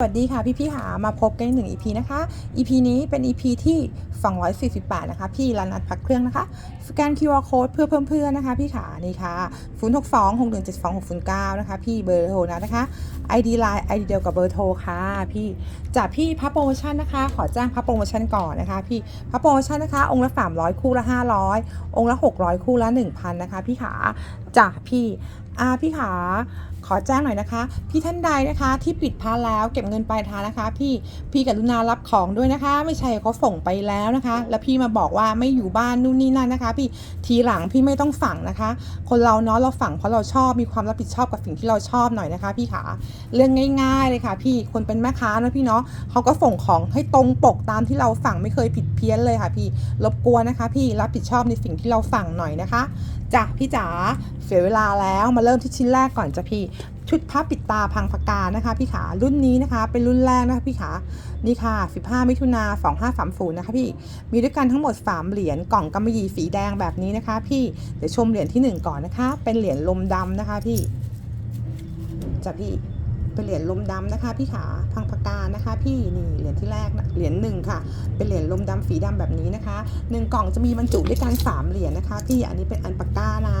สวัสดีค่ะพี่พี่หามาพบกันอีกหนึ่ง EP นะคะ EP นี้เป็น EP ที่ 248 นะคะ พี่รันอัดพักเครื่องนะคะ สแกน QR code เพื่อเพิ่มเพื่อนนะคะ พี่ขานี่ค่ะ 0 6 2 6 1 7 2 6 0 9 นะคะ พี่เบอร์โทรนะนะคะ ID Line ID เดียวกับเบอร์โทรค่ะ พี่จากพี่พับโปรโมชั่นนะคะ ขอแจ้งพับโปรโมชั่นก่อนนะคะ พี่พับโปรโมชั่นนะคะ องค์ละ 300 คู่ละ 500 องค์ละ 600 คู่ละ 1,000 นะคะ พี่ขาจากพี่อ่าพี่ขา ขอแจ้งหน่อยนะคะ พี่ท่านใดนะคะที่ปิดพาแล้วเก็บเงินปลายทางนะคะ พี่พี่กรุณารับของด้วยนะคะ ไม่ใช่เขาส่งไปแล้วนะคะ แล้วพี่มาบอกว่าไม่อยู่บ้านนู่นนี่นั่นนะคะ พี่ทีหลังพี่ไม่ต้องสั่งนะคะ คนเราเนาะเราสั่งเพราะเราชอบมีความรับผิดชอบกับสิ่งที่เราชอบหน่อยนะคะ พี่ขาเรื่องง่าย ๆเลยค่ะ พี่คนเป็นแม่ค้านะพี่เนาะเขาก็ส่งของให้ตรงปกตามที่เราสั่งไม่เคยผิดเพี้ยนเลยค่ะ พี่รบกวนนะคะ พี่รับผิดชอบในสิ่งที่เราสั่งหน่อยนะคะ จ้ะพี่จ๋าเสียเวลาแล้วมาเริ่มที่ชิ้นแรกก่อนจ้ะพี่ ชุดผ้าปิดตาพังพกานะคะ พี่ขารุ่นนี้นะคะ เป็นรุ่นแรกนะคะพี่ขานี่ค่ะ 15 มิถุนา2530 นะคะพี่ มีด้วยกันทั้งหมด 3 เหรียญกล่องกำมะหยี่สีแดงแบบนี้นะคะ พี่เดี๋ยวชมเหรียญที่ 1 ก่อนนะคะ เป็นเหรียญลมดำนะคะพี่จะพี่ เป็นเหรียญลมดำนะคะพี่ขาพังพกานะคะ พี่นี่เหรียญที่แรกเหรียญหนึ่งค่ะ เป็นเหรียญลมดำสีดำแบบนี้นะคะหนึ่งกล่องจะมีบรรจุด้วยกันสามเหรียญนะคะพี่อันนี้เป็นอันปากกานะ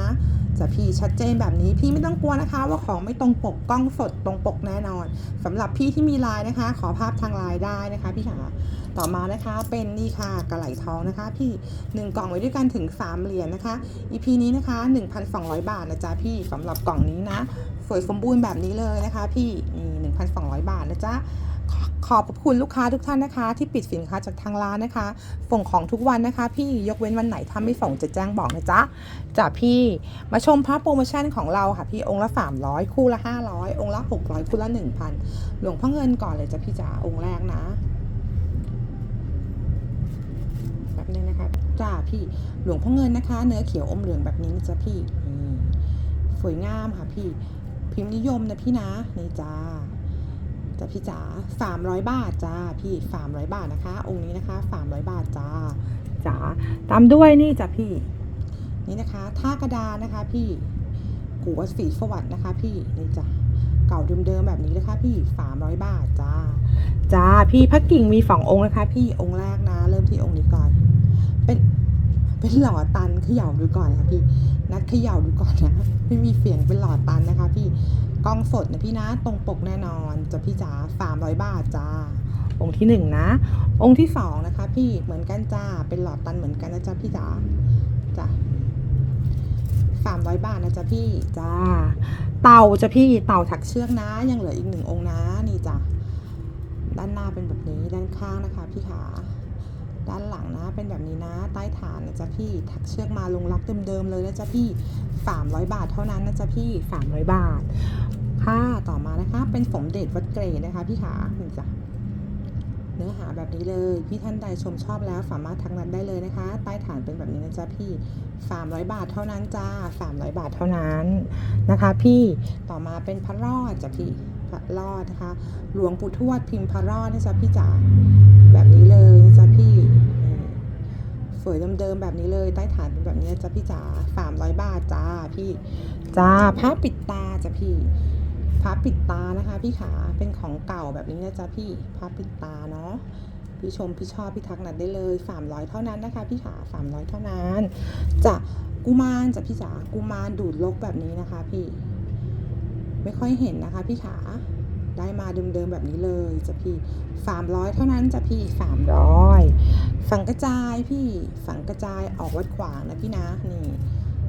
จะพี่ชัดเจนแบบนี้พี่ไม่ต้องกลัวนะคะ ว่าของไม่ตรงปกกล้องสดตรงปกแน่นอนสำหรับพี่ที่มีไลน์นะคะ ขอภาพทางไลน์ได้นะคะพี่ขาต่อมานะคะเป็นนี่ค่ะกระไหลทองนะคะ พี่หนึ่งกล่องไว้ด้วยกันถึงสามเหรียญนะคะ EP นี้นะคะ 1,200 บาทนะจ๊ะพี่สำหรับกล่องนี้นะ สวยสมบูรณ์แบบนี้เลยนะคะพี่นี่1,200 บาทนะจ๊ะขอบคุณลูกค้าทุกท่านนะคะ ที่ปิดสินค้าจากทางร้านนะคะ ส่งของทุกวันนะคะ พี่ยกเว้นวันไหนถ้าไม่ส่งจะแจ้งบอกนะจ๊ะจ้ะพี่มาชมพระโปรโมชั่นของเราค่ะพี่องค์ละ 300 คู่ละ 500 องค์ละ 600 คู่ละ 1,000 หลวงพ่อเงินก่อนเลยจ้ะพี่จ๋าองค์แรกนะแบบนี้นะคะจ้าพี่หลวงพ่อเงินนะคะ เนื้อเขียวอมเหลืองแบบนี้นะจ๊ะพี่นี่สวยงามค่ะพี่ พิมพ์นิยมนะพี่นะนี่จ้าจ้ะพี่จ๋า300บาทจ้าพี่300บาทนะคะ องค์นี้นะคะ300บาทจ้าจ๋าตามด้วยนี่จ้ะพี่ นี่นะคะท่ากระดานนะคะ พี่กูวัดศรีสวัสดนะคะ พี่นี่จ้ะเก่าเดิมๆแบบนี้เลยค่ะพี่สามร้อยบาทจ้าจ้าพี่พระกิ่งมีสององค์นะคะ พี่องค์แรกนะ เริ่มที่องค์นี้ก่อน เป็นเป็นหล่อตันเขย่าดูก่อนนะคะพี่ นัดเขย่าดูก่อนนะไม่มีเสียงเป็นหล่อตันนะคะ พี่กล้องสดนะพี่นะตรงปกแน่นอนจะพี่จ๋าสามร้อยบาทจ้าองค์ที่หนึ่งนะ องค์ที่สองนะคะ พี่เหมือนกันจ้าเป็นหลอดตันเหมือนกันนะจ๊ะพี่จ๋าจ้ะสามร้อยบาทนะจ๊ะพี่จ้าเต่าจ้ะพี่เต่าถักเชือกนะ ยังเหลืออีกหนึ่งองค์นะนี่จ้ะด้านหน้าเป็นแบบนี้ด้านข้างนะคะ พี่ขา ด้านหลังนะ เป็นแบบนี้นะ ใต้ฐานนะจ๊ะพี่ ถักเชือกมาลงรักเดิมๆเลยนะจ๊ะพี่สามร้อยบาทเท่านั้นนะจ๊ะพี่สามร้อยบาท ค่ะ ต่อมานะคะ เป็นสมเด็จวัดเกรดนะคะพี่ขานี่จ้ะเนื้อหาแบบนี้เลย พี่ท่านใดชมชอบแล้วสามารถทักนัดได้เลยนะคะ ใต้ฐานเป็นแบบนี้นะจ๊ะพี่300 บาทเท่านั้นจ้า300 บาทเท่านั้นนะคะ พี่ต่อมาเป็นพระรอดจ้ะพี่พระรอดนะคะ หลวงปู่ทวดพิมพ์พระรอดนะจ๊ะพี่จ๋าแบบนี้เลย สวยเดิมๆแบบนี้เลยใต้ฐานเป็นแบบนี้นะจ๊ะพี่จ๋า300บาทจ้าพี่จ้าผ้าปิดตาจ้ะพี่พระปิดตานะคะ พี่ขาเป็นของเก่าแบบนี้นะจ๊ะพี่พระปิดตาเนาะพี่ชมพี่ชอบพี่ทักนัดได้เลย 300 เท่านั้นนะคะ พี่ขา300 เท่านั้นจะกุมารจะพี่จ๋ากุมารดูดลกแบบนี้นะคะ พี่ ไม่ค่อยเห็นนะคะ พี่ขา ได้มาเดิมๆแบบนี้เลยจะพี่300เท่านั้นจะพี่300ฝังกระจายพี่ฝังกระจายออกวัดขวางนะพี่นะนี่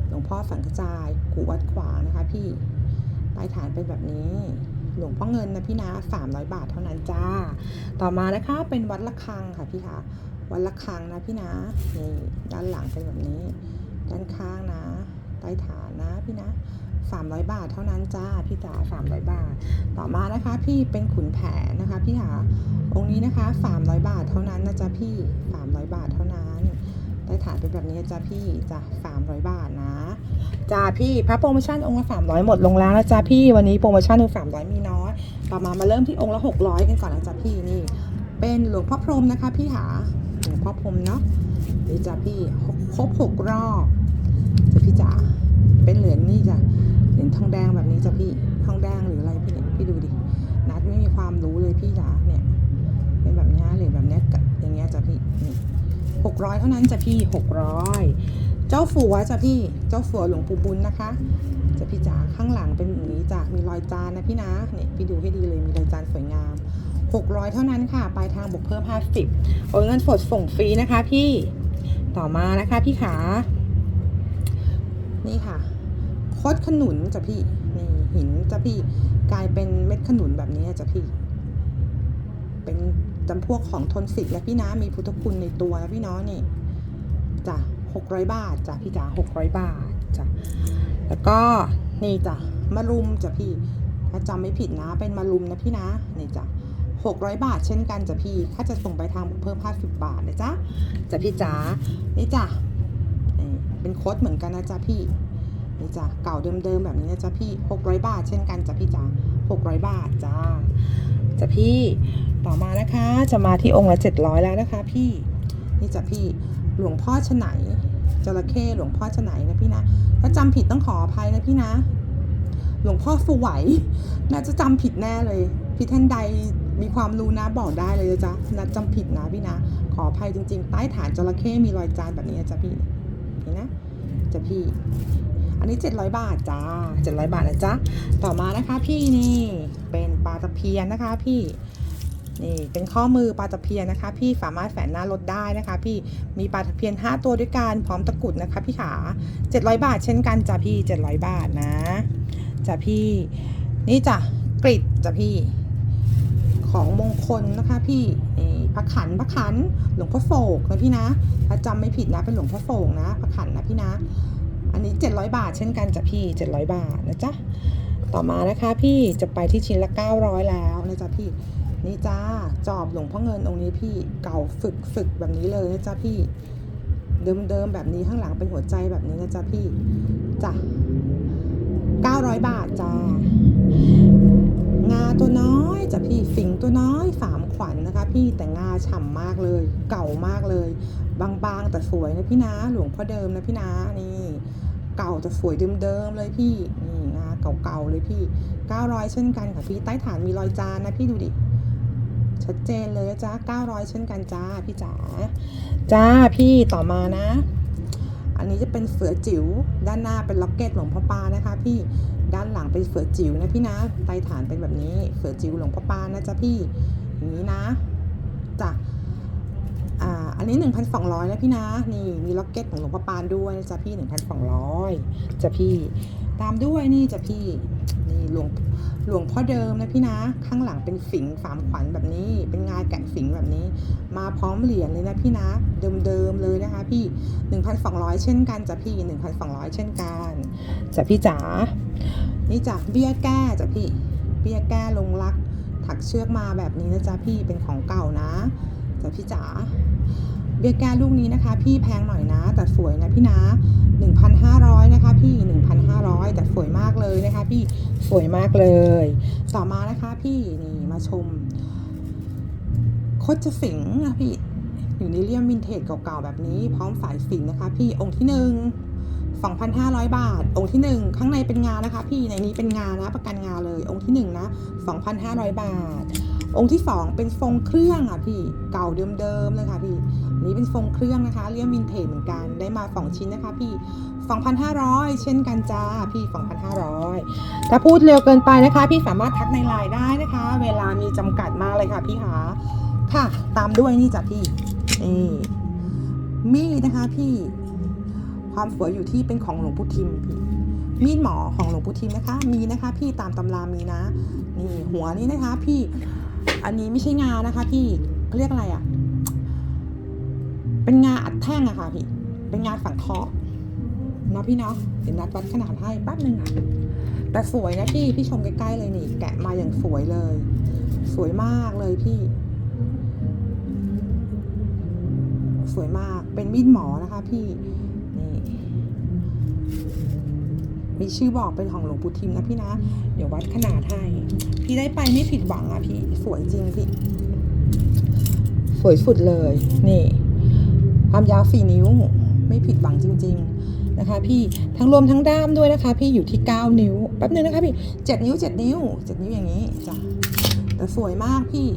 หลวงพ่อฝังกระจายกูวัดขวางนะคะพี่ปลายฐานเป็นแบบนี้ หลวงพ่อเงินนะพี่นะ300บาทเท่านั้นจ้า ต่อมานะคะเป็นวัดละคังค่ะพี่คะวัดละคังนะพี่นะนี่ด้านหลังเป็นแบบนี้ ด้านข้างนะใต้ฐานนะพี่นะ 300 บาทเท่านั้นจ้าพี่จ๋า300 บาท ต่อมานะคะพี่เป็นขุนแผนนะคะพี่คะองค์นี้นะคะ 300 บาทเท่านั้นนะจ๊ะพี่ 300 บาทเท่านั้นใต้ฐานเป็นแบบนี้จ้ะพี่จ้ะ300 บาทนะจ้าพี่พระโปรโมชั่นองค์ละ300 หมดลงแล้วนะจ้าพี่วันนี้โปรโมชั่นองค์300 มีน้อยต่อมามาเริ่มที่องค์ละ 600 กันก่อนนะจ้าพี่นี่ เป็นหลวงพ่อพรมนะคะพี่หาหลวงพ่อพรมเนาะนี่จ้าพี่ครบหกรอบจ้าพี่จ๋าเป็นเหรียญนี่จ้ะ ทองแดงแบบนี้จ้ะพี่ทองแดงหรืออะไรพี่เนี่ยพี่ดูดิ นัดไม่มีความรู้เลยพี่จ๋าเนี่ยเป็นแบบนี้หรือแบบนี้อย่างเงี้ยจ้ะพี่นี่หกร้อยเท่านั้นจ้ะพี่หกร้อยเจ้าฝัวจ้ะพี่เจ้าฝัวหลวงปู่บุญนะคะจ้ะพี่จ๋าข้างหลังเป็นอย่างนี้จ้ะมีรอยจานนะพี่นะเนี่ยพี่ดูให้ดีเลยมีรอยจานสวยงามหกร้อยเท่านั้นค่ะปลายทางบวกเพิ่มห้าสิบโอนเงินสดส่งฟรีนะคะ พี่ต่อมานะคะพี่ขานี่ค่ะ คดขนุนจ้ะพี่นี่หินจ้ะพี่กลายเป็นเม็ดขนุนแบบนี้จ้ะพี่ เป็นจำพวกของทนสิทธิ์และพี่นะมีพุทธคุณในตัวนะพี่น้องนี่จ้ะหกร้อยบาทจ้ะพี่จ๋าหกร้อยบาทจ้ะแล้วก็นี่จ้ะมารุมจ้ะพี่ถ้าจำไม่ผิดนะเป็นมารุมนะพี่นะนี่จ้ะหกร้อยบาทเช่นกันจ้ะพี่ถ้าจะส่งไปทางเพิ่มห้าสิบบาทนะจ๊ะจ้ะพี่จ๋านี่จ้ะเป็นโค้ดเหมือนกันนะจ๊ะพี่ นี่จ้ะเก่าเดิมๆแบบนี้นะจ๊ะพี่หกร้อยบาท เช่นกันจ้ะพี่จ๋าหกร้อยบาทจ้าจ้ะพี่ต่อมานะคะจะมาที่องค์ละเจ็ดร้อยแล้วนะคะ พี่นี่จ้ะพี่หลวงพ่อฉไหนจระเข้หลวงพ่อฉไหนนะพี่นะถ้าจำผิดต้องขออภัยนะพี่นะ หลวงพ่อสวยน่าจะจำผิดแน่เลยพี่ท่านใดมีความรู้นะบอกได้เลยจ๊ะน่าจำผิดนะพี่นะ ขออภัยจริง ๆ ใต้ฐานจระเข้มีรอยจานแบบนี้จ๊ะพี่นี่นะจ้ะพี่ อันนี้ 700 บาทจ้า 700 บาทนะจ๊ะ ต่อมานะคะพี่นี่เป็นปลาตะเพียนนะคะพี่นี่เป็นข้อมือปลาตะเพียนนะคะ พี่สามารถแฝนหน้ารถได้นะคะ พี่มีปลาตะเพียน 5 ตัวด้วยกันพร้อมตะกรุดนะคะ พี่ขา700 บาทเช่นกันจ้ะพี่ 700 บาทนะจ้ะพี่ นี่จ้ะกริดจ้ะพี่ของมงคลนะคะ พี่นี่พระขันพระขันหลวงพ่อโศกนะพี่นะถ้าจำไม่ผิดนะเป็นหลวงพ่อโศกนะพระขันนะพี่นะ อันนี้ 700 บาทเช่นกันจ้ะพี่ 700 บาทนะจ๊ะ ต่อมานะคะพี่จะไปที่ชิ้นละ 900 แล้วนะจ๊ะพี่ นี่จ้าจอบหลวงพ่อเงินองค์นี้พี่เก่าฝึกฝึกแบบนี้เลยนะจ๊ะพี่ เดิมๆแบบนี้ข้างหลังเป็นหัวใจแบบนี้นะจ๊ะพี่จ้ะ900 บาทจ้างาตัวน้อยจ้ะพี่ฝิงตัวน้อยสามขวัญนะคะ พี่แต่งาฉ่ำมากเลย เก่ามากเลย บางๆแต่สวยนะพี่นะหลวงพ่อเดิมนะพี่นะนี่ เก่าแต่สวยเดิมๆเลยพี่นี่งาเก่าๆเลยพี่ 900 เช่นกันค่ะพี่ใต้ฐานมีรอยจานนะพี่ดูดิชัดเจนเลยจ้า900 เช่นกันจ้าพี่จ๋าจ้าพี่ต่อมานะ อันนี้จะเป็นเสือจิ๋วด้านหน้าเป็นล็อกเก็ตหลวงพ่อปานะคะ พี่ด้านหลังเป็นเสือจิ๋วนะพี่นะใต้ฐานเป็นแบบนี้เสือจิ๋วหลวงพ่อปานะจ๊ะพี่อย่างนี้นะจ้ะ อันนี้ 1,200นะพี่นะนี่มีล็อกเก็ตของหลวงพ่อปานด้วยนะจ๊ะพี่ 1,200จ้ะพี่ตามด้วยนี่จ้ะพี่นี่หลวงหลวงพ่อเดิมนะพี่นะ ข้างหลังเป็นฝิงสามขวัญแบบนี้ เป็นงานแกะฝิงแบบนี้ มาพร้อมเหรียญเลยนะพี่นะ เดิมๆเลยนะคะพี่ 1,200 เช่นกันจ้ะพี่ 1,200 เช่นกันจ้ะพี่จ๋านี่จ้ะเบี้ยแก้จ้ะพี่เบี้ยแก้ลงรักถักเชือกมาแบบนี้นะจ๊ะพี่เป็นของเก่านะ จ้ะพี่จ๋าเบี้ยแก้ลูกนี้นะคะ พี่แพงหน่อยนะ แต่สวยนะพี่นะ 1,500 นะคะ พี่ 1,500 แต่สวยมากเลยนะคะ พี่สวยมากเลย ต่อมานะคะพี่นี่มาชมโคจสิงนะพี่อยู่ในเลี่ยมวินเทจเก่าๆแบบนี้พร้อมสายสิงนะคะ พี่องค์ที่หนึ่ง2,500 บาท องค์ที่หนึ่งข้างในเป็นงานนะคะ พี่ในนี้เป็นงานนะประกันงานเลย องค์ที่หนึ่งนะ2,500 บาท องค์ที่สองเป็นทรงเครื่องอะพี่เก่าเดิมๆเลยค่ะพี่นี้เป็นทรงเครื่องนะคะเลี่ยมวินเทจเหมือนกันได้มาสองชิ้นนะคะพี่ 2,500 เช่นกันจ้าพี่ 2,500 ถ้าพูดเร็วเกินไปนะคะ พี่สามารถทักในไลน์ได้นะคะ เวลามีจำกัดมากเลยค่ะพี่หาค่ะ ตามด้วยนี่จ้ะพี่นี่มีดนะคะพี่ความสวยอยู่ที่เป็นของหลวงปู่ทิมพี่มีดหมอของหลวงปู่ทิมนะคะ มีนะคะ พี่ตามตำรามีนะ นี่หัวนี่นะคะ พี่ อันนี้ไม่ใช่งานะคะพี่เขาเรียกอะไรอะ่ะ เป็นงาอัดแท่งอะค่ะพี่ เป็นงาสังเคราะห์เนาะพี่เนาะเดี๋ยวนัดวัดขนาดให้แป๊บนึงอะแต่สวยนะพี่พี่ชมใกล้ๆเลยนี่ แกะมาอย่างสวยเลย สวยมากเลยพี่ สวยมากเป็นมีดหมอนะคะ พี่ มีชื่อบอกเป็นของหลวงปู่ทิมนะพี่นะ เดี๋ยววัดขนาดให้ พี่ได้ไปไม่ผิดหวังอะพี่สวยจริงพี่ สวยสุดเลย นี่ ความยาวสี่นิ้ว ไม่ผิดหวังจริง ๆนะคะ พี่ทั้งรวมทั้งด้ามด้วยนะคะ พี่อยู่ที่9นิ้วแป๊บนึงนะคะพี่7นิ้ว7นิ้ว7นิ้วอย่างนี้จ้ะแต่สวยมากพี่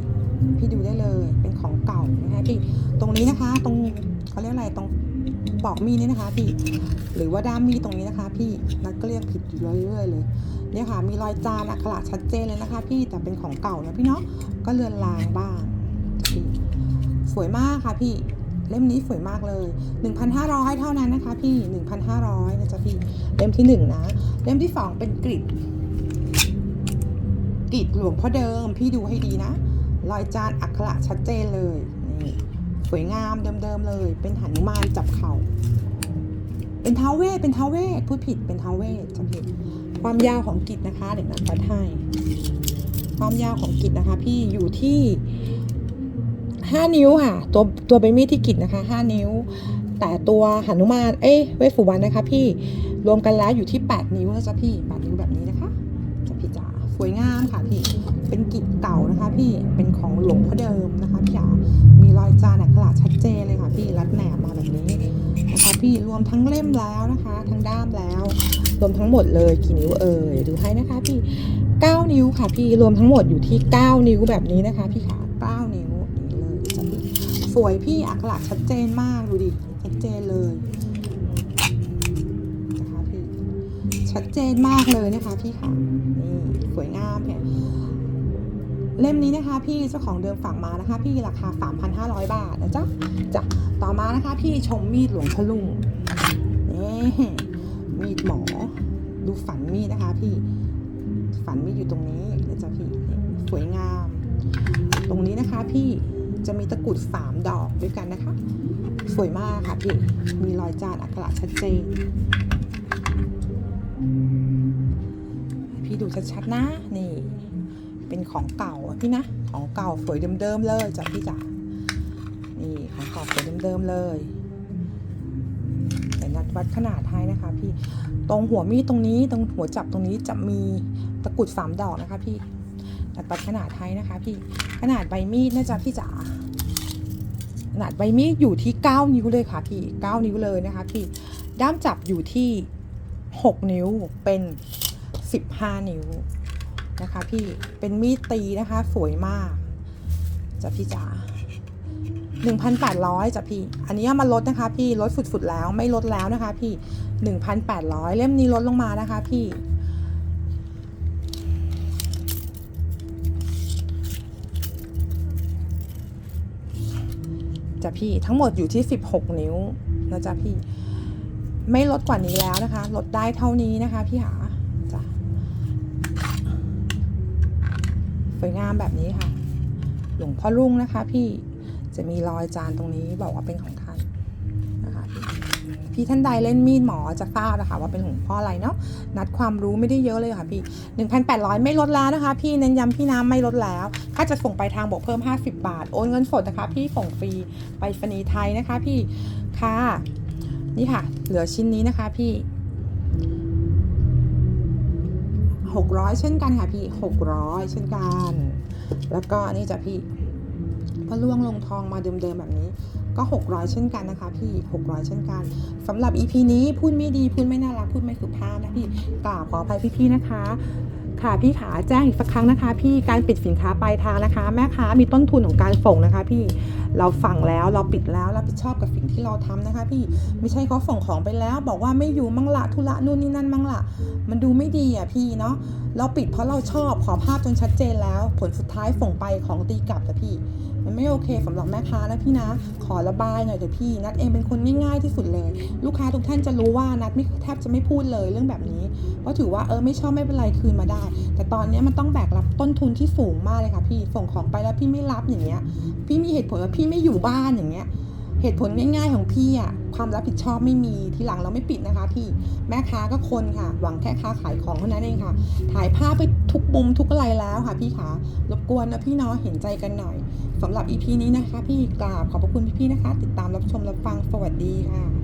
พี่ดูได้เลยเป็นของเก่านะคะพี่ตรงนี้นะคะ ตรง เขาเรียกอะไรตรงปอกมีดนี่นะคะ พี่ หรือว่าด้ามมีดตรงนี้นะคะ พี่นัดก็เรียกผิดอยู่เรื่อยๆเลยเนี่ยค่ะ มีรอยจานอักขระชัดเจนเลยนะคะ พี่แต่เป็นของเก่านะพี่เนาะก็เลือนลางบ้างพี่สวยมากค่ะพี่เล่มนี้สวยมากเลย 1,500 เท่านั้นนะคะ พี่ 1,500นะจ๊ะพี่ เล่มที่หนึ่งนะ เล่มที่สองเป็นกริดกริดหลวงพ่อเดิม พี่ดูให้ดีนะ รอยจานอักขระชัดเจนเลย วยงามเดิมๆเลย เป็นหนุมานจับเข่าเป็นท้าวเวทเป็นท้าวเวทพูดผิดเป็นท้าวเวทจะผิดความยาวของกิจนะคะเด็กนักวัดให้ความยาวของกิจนะคะ พี่อยู่ที่5นิ้วค่ะ ตัวตัวใบมีดที่กิจนะคะ5นิ้ว แต่ตัวหนุมานเอ้ยเวสสุวรรณนะคะ พี่รวมกันแล้วอยู่ที่8นิ้วนะจ๊ะพี่8นิ้วแบบนี้นะคะ สวยงามค่ะพี่ เป็นกิจเก่านะคะ พี่ เป็นของหลวงพ่อเดิมนะคะพี่จ๋ามีรอยจานอักขระชัดเจนเลยค่ะ พี่ รัดแหนบมาแบบนี้นะคะ พี่ รวมทั้งเล่มแล้วนะคะ ทั้งด้ามแล้ว รวมทั้งหมดเลยกี่นิ้วเอ่ย ดูให้นะคะ พี่ 9 นิ้วค่ะ พี่ รวมทั้งหมดอยู่ที่ 9 นิ้วแบบนี้นะคะ พี่ขา9นิ้วอย่านี้เลยสวยพี่อักขระชัดเจนมาก ดูดิ ชัดเจนเลยนะคะพี่ ชัดเจนมากเลยนะคะพี่ค่ะนี่สวยงามเนี่ยเล่มนี้นะคะพี่เจ้าของเดิมฝากมานะคะ พี่ราคา 3,500 บาทนะจ๊ะจ้ะต่อมานะคะพี่ชมมีดหลวงพลุงนี่มีดหมอ ดูฝันมีดนะคะ พี่ฝันมีดอยู่ตรงนี้นะจ๊ะพี่สวยงาม ตรงนี้นะคะพี่จะมีตะกรุดสามดอกด้วยกันนะคะ สวยมากค่ะพี่มีรอยจานอักขระชัดเจน พี่ดูชัดๆนะ นี่ เป็นของเก่าพี่นะ ของเก่าสวยเดิมๆเลยจ้ะพี่จ๋านี่ของเก่าสวยเดิมๆเลยแต่นัดวัดขนาดให้นะคะ พี่ตรงหัวมีดตรงนี้ตรงหัวจับตรงนี้จะมีตะกรุดสามดอกนะคะ พี่นัดวัดขนาดให้นะคะ พี่ขนาดใบมีดนะจ๊ะพี่จ๋าขนาดใบมีดอยู่ที่ 9 นิ้วเลยค่ะพี่ 9 นิ้วเลยนะคะ พี่ด้ามจับอยู่ที่ 6 นิ้วเป็น 15 นิ้วนะคะพี่เป็นมีดตีนะคะ สวยมากจ้ะพี่จ๋า1,800จ้ะพี่ อันนี้เอมาลดนะคะ พี่ลดฝุดๆแล้วไม่ลดแล้วนะคะ พี่ 1,800 เล่มนี้ลดลงมานะคะ พี่จ้ะพี่ทั้งหมดอยู่ที่ 16 นิ้วนะจ๊ะพี่ ไม่ลดกว่านี้แล้วนะคะ ลดได้เท่านี้นะคะ พี่หาจ้ะส วยงามแบบนี้ค่ะ หลวงพ่อรุ่งนะคะ พี่จะมีรอยจานตรงนี้บอกว่าเป็นของท่านนะคะพี่พี่ท่านใดเล่นมีดหมอจะทราบนะคะว่าเป็นหลวงพ่ออะไรเนาะนัดความรู้ไม่ได้เยอะเลยค่ะพี่ 1,800 ไม่ลดแล้วนะคะ พี่เน้นย้ำพี่น้ำไม่ลดแล้วถ้าจะส่งไปทางบกเพิ่ม 50 บาท โอนเงินสดนะคะ พี่ส่งฟรีไปฟนีไทยนะคะ พี่ค่ะนี่ค่ะ เหลือชิ้นนี้นะคะพี่ 600 เช่นกันค่ะพี่ 600 เช่นกัน แล้วก็นี่จะพี่พอล่วงลงทองมาเดิมๆแบบนี้ ก็ 600 เช่นกันนะคะ พี่ 600 เช่นกันสำหรับ EP นี้พูดไม่ดีพูดไม่น่ารักพูดไม่สุภาพนะพี่กราวขออภัยพี่ๆนะคะ ค่ะพี่ขาแจ้งอีกสักครั้งนะคะ พี่การปิดสินค้าปลายทางนะคะ แม่ค้ามีต้นทุนของการส่งนะคะ พี่เราสั่งแล้วเราปิดแล้วรับผิดชอบกับสิ่งที่เราทำนะคะ พี่ไม่ใช่เขาส่งของไปแล้ว บอกว่าไม่อยู่มั่งละธุระนู่นนี่นั่นมั่งละมันดูไม่ดีอะพี่เนาะเราปิดเพราะเราชอบขอภาพจนชัดเจนแล้ว ผลสุดท้ายส่งไปของตีกลับแต่พี่ มันไม่โอเคสำหรับแม่ค้านะพี่นะ ขอระบายหน่อยเถอะพี่นัดเองเป็นคนง่ายๆที่สุดเลย ลูกค้าทุกท่านจะรู้ว่านัดไม่แทบจะไม่พูดเลยเรื่องแบบนี้ เพราะถือว่าเออไม่ชอบไม่เป็นไรคืนมาได้ แต่ตอนนี้มันต้องแบกรับต้นทุนที่สูงมากเลยค่ะพี่ส่งของไปแล้วพี่ไม่รับอย่างเงี้ย พี่มีเหตุผลว่าพี่ไม่อยู่บ้านอย่างเงี้ยเหตุผลง่ายๆของพี่อะความรับผิดชอบไม่มีทีหลังเราไม่ปิดนะคะพี่แม่ค้าก็คนค่ะ หวังแค่ค้าขายของเท่านั้นเองค่ะ ถ่ายภาพไปทุกมุมทุกอะไรแล้วค่ะพี่ขารบกวนนะพี่เนาะเห็นใจกันหน่อย สำหรับ EP นี้นะคะ พี่กราบขอบพระคุณพี่ๆนะคะ ติดตามรับชมรับฟังสวัสดีค่ะ